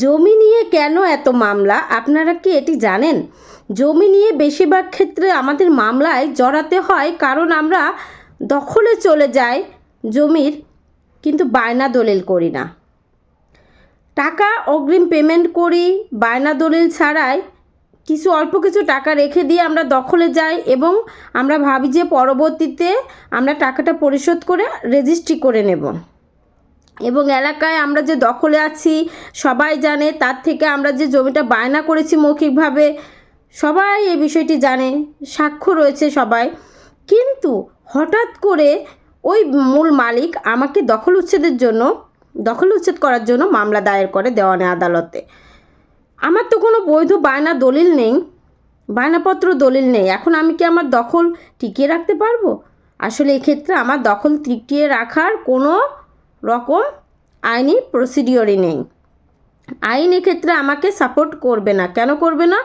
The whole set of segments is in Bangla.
জমি নিয়ে কেন এত মামলা? আপনারা কি এটি জানেন? জমি নিয়ে বেশিরভাগ ক্ষেত্রে আমাদের মামলায় জড়াতে হয় কারণ আমরা দখলে চলে যাই জমির, কিন্তু বায়না দলিল করি না। টাকা অগ্রিম পেমেন্ট করি, বায়না দলিল ছাড়াই কিছু অল্প কিছু টাকা রেখে দিয়ে আমরা দখলে যাই এবং আমরা ভাবি যে পরবর্তীতে আমরা টাকাটা পরিশোধ করে রেজিস্ট্রি করে নেব। এবং এলাকায় আমরা যে দখলে আছি, সবাই জানে, তার থেকে আমরা যে জমিটা বায়না করেছি মৌখিকভাবে, সবাই এই বিষয়টি জানে, সাক্ষ্য রয়েছে সবাই। কিন্তু হঠাৎ করে ওই মূল মালিক আমাকে দখল উচ্ছেদের জন্য, দখল উচ্ছেদ করার জন্য মামলা দায়ের করে দেওয়ানে আদালতে। আমার তো কোনো বৈধ বায়না দলিল নেই, বায়নাপত্র দলিল নেই, এখন আমি কি আমার দখল টিকিয়ে রাখতে পারব? আসলে এক্ষেত্রে আমার দখল টিকিয়ে রাখার কোনো রকম আইনি প্রসিডিওরই নেই। আইন এক্ষেত্রে আমাকে সাপোর্ট করবে না। কেন করবে না?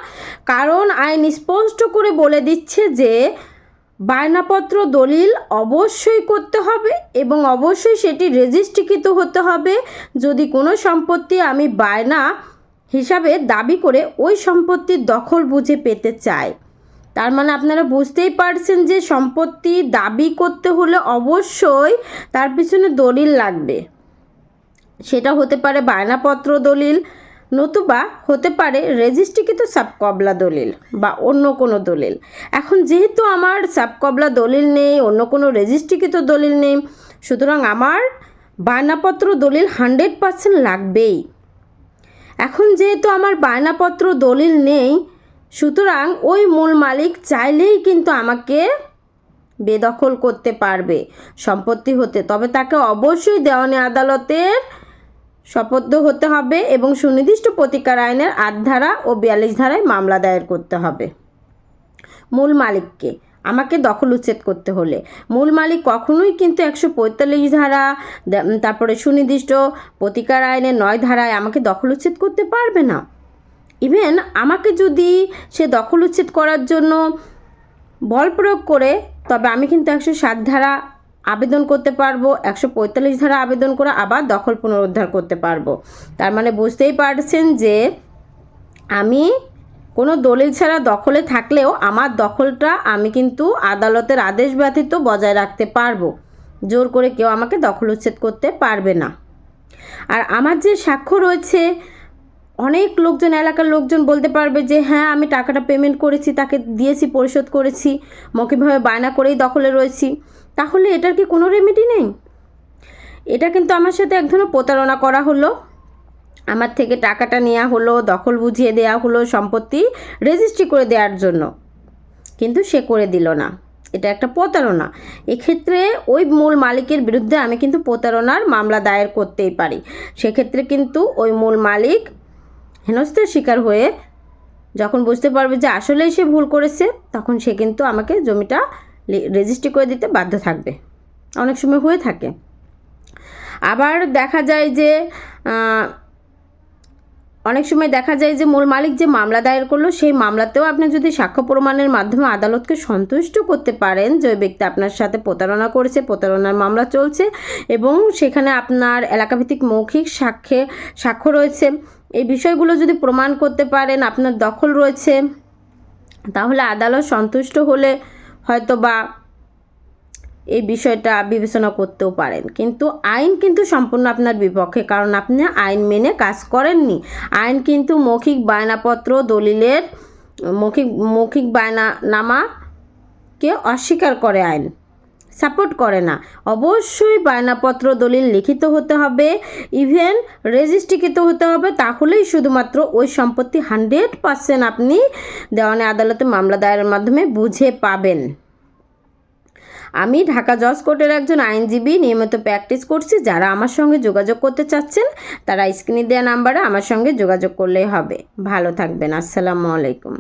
কারণ আইন স্পষ্ট করে বলে দিচ্ছে যে, বায়নাপত্র দলিল অবশ্যই করতে হবে এবং অবশ্যই সেটি রেজিস্ট্রিকৃত হতে হবে। যদি কোনো সম্পত্তি আমি বায়না হিসাবে দাবি করে ওই সম্পত্তির দখল বুঝে পেতে চাই। তার মানে আপনারা বুঝতেই পারছেন যে সম্পত্তি দাবি করতে হলে অবশ্যই তার পিছনে দলিল লাগবে। সেটা হতে পারে বায়নাপত্র দলিল, নতুবা হতে পারে রেজিস্ট্রিকৃত সাবকবলা দলিল বা অন্য কোনো দলিল। এখন যেহেতু আমার সাবকবলা দলিল নেই, অন্য কোনো রেজিস্ট্রিকৃত দলিল নেই, সুতরাং আমার বায়নাপত্র দলিল হান্ড্রেড পার্সেন্ট লাগবেই। এখন যেহেতু আমার বায়নাপত্র দলিল নেই সুতরাং ওই মূল মালিক চাইলেই কিন্তু আমাকে বেদখল করতে পারবে, সম্পত্তি হতে। তবে তাকে অবশ্যই দেওয়ানি আদালতের শপথ হতে হবে এবং সুনির্দিষ্ট প্রতিকার আইনের আট ধারা ও বিয়াল্লিশ ধারায় মামলা দায়ের করতে হবে। মূল মালিককে, আমাকে দখল উচ্ছেদ করতে হলে। মূল মালিক কখনোই কিন্তু একশো পঁয়তাল্লিশ ধারা তারপরে সুনির্দিষ্ট প্রতিকার আইনের নয় ধারায় আমাকে দখল উচ্ছেদ করতে পারবে না। ইভেন আমাকে যদি সে দখল উচ্ছেদ করার জন্য বল প্রয়োগ করে, তবে আমি কিন্তু একশো সাত ধারা আবেদন করতে পারব, একশো পঁয়তাল্লিশ ধারা আবেদন করে আবার দখল পুনরুদ্ধার করতে পারব। তার মানে বুঝতেই পারছেন যে আমি কোনো দলিল ছাড়া দখলে থাকলেও আমার দখলটা আমি কিন্তু আদালতের আদেশ ব্যতীত বজায় রাখতে পারব। জোর করে কেউ আমাকে দখল উচ্ছেদ করতে পারবে না। আর আমার যে সাক্ষ্য রয়েছে অনেক লোকজন, এলাকার লোকজন বলতে পারবে যে হ্যাঁ আমি টাকাটা পেমেন্ট করেছি, তাকে দিয়েছি, পরিশোধ করেছি, মৌখিকভাবে বায়না করেই দখলে রয়েছি। তাহলে এটার কি কোনো রেমেডি নেই? এটা কিন্তু আমার সাথে এক ধরনের প্রতারণা করা হলো। আমার থেকে টাকাটা নেওয়া হলো, দখল বুঝিয়ে দেওয়া হলো সম্পত্তি রেজিস্ট্রি করে দেওয়ার জন্য। কিন্তু সে করে দিল না। এটা একটা প্রতারণা। এক্ষেত্রে ওই মূল মালিকের বিরুদ্ধে আমি কিন্তু প্রতারণার মামলা দায়ের করতেই পারি। সেক্ষেত্রে কিন্তু ওই মূল মালিক হেনস্থার শিকার হয়ে যখন বুঝতে পারবে যে আসলেই সে ভুল করেছে, তখন সে কিন্তু আমাকে জমিটা রেজিস্ট্রি করে দিতে বাধ্য থাকবে। অনেক সময় হয়ে থাকে। আবার দেখা যায় যে অনেক সময় দেখা যায় যে মূল মালিক যে মামলা দায়ের করল, সেই মামলাতেও আপনি যদি সাক্ষ্য প্রমাণের মাধ্যমে আদালতকে সন্তুষ্ট করতে পারেন, যে ব্যক্তি আপনার সাথে প্রতারণা করেছে, প্রতারণার মামলা চলছে এবং সেখানে আপনার এলাকাভিত্তিক মৌখিক সাক্ষ্যে সাক্ষ্য রয়েছে বিষয়গুলো যদি প্রমাণ করতে পারেন, আপনার দখল রয়েছে, তাহলে আদালত সন্তুষ্ট হলে হয়তো বা এই বিষয়টা বিবেচনা করতেও পারেন। কিন্তু আইন কিন্তু সম্পূর্ণ আপনার বিপক্ষে, কারণ আপনি আইন মেনে কাজ করেননি। আইন কিন্তু মৌখিক বায়নাপত্র দলিলের মৌখিক মৌখিক বায়নানামাকে অস্বীকার করে আইন। সাপোর্ট করে না। অবশ্যই বায়নাপত্র দলিল লিখিত হতে হবে ইভেন রেজিস্ট্রিকৃত হতে হবে, তাহলেই শুধুমাত্র ওই সম্পত্তি হান্ড্রেড পার্সেন্ট আপনি দেওয়ানি আদালতে মামলা দায়েরের মাধ্যমে বুঝে পাবেন। আমি ঢাকা জজ কোর্টের একজন আইনজীবী, নিয়মিত প্র্যাকটিস করছি, যারা আমার সঙ্গে যোগাযোগ করতে চাচ্ছেন, তারা স্ক্রিনে দেওয়া নাম্বারে আমার সঙ্গে যোগাযোগ করলেই হবে। ভালো থাকবেন, আসসালামু আলাইকুম।